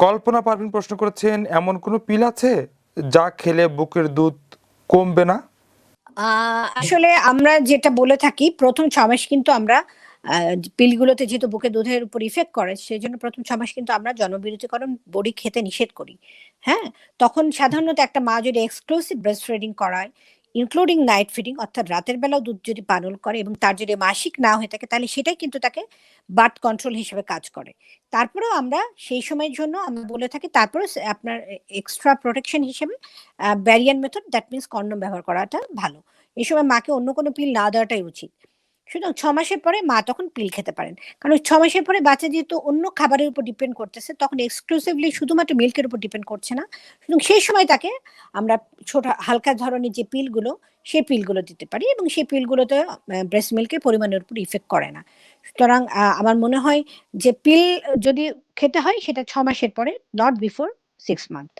কল্পনা পারভিন প্রশ্ন করেছেন, এমন কোনো পিল আছে যা খেলে বুকের দুধ কমবে না? আসলে আমরা যেটা বলে থাকি, প্রথম ছ মাস কিন্তু আমরা পিলগুলোতে যেহেতু বুকে দুধের উপর ইফেক্ট করে সেই জন্য প্রথম ছ মাস কিন্তু আমরা জনবিরতিকরণ বড়ি খেতে নিষেধ করি। হ্যাঁ? তখন সাধারণত একটা মা যদি এক্সক্লুসিভ ব্রেস্ট ফিডিং করায় ইনক্লুডিং নাইট ফিডিং অর্থাৎ রাতের বেলাও দুধ যদি পানল করে এবং তার যদি মাসিক না হয়ে থাকে, তাহলে সেটাই কিন্তু তাকে বার্থ কন্ট্রোল হিসেবে কাজ করে। তারপরেও আমরা সেই সময়ের জন্য আমরা বলে থাকি তারপরে আপনার এক্সট্রা প্রোটেকশন হিসেবে barrier method that means condom ব্যবহার করাটা ভালো। এই সময় মাকে অন্য কোনো পিল না দেওয়াটাই উচিত। সুতরাং ছ মাসের পরে মা তখন পিল খেতে পারেন। কারণ ছ মাসের পরে বাচ্চা যেহেতু অন্য খাবারের উপর ডিপেন্ড করতেছে, তখন এক্সক্লুসিভলি শুধুমাত্র মিল্কের উপর ডিপেন্ড করছে না। সুতরাং সেই সময় তাকে আমরা ছোট হালকা ধরনের যে পিলগুলো, সেই পিলগুলো দিতে পারি এবং সেই পিলগুলোতে ব্রেস্ট মিল্কের পরিমাণের উপর ইফেক্ট করে না। সুতরাং আমার মনে হয় যে পিল যদি খেতে হয়, সেটা ছ মাসের পরে নট বিফোর সিক্স মান্থ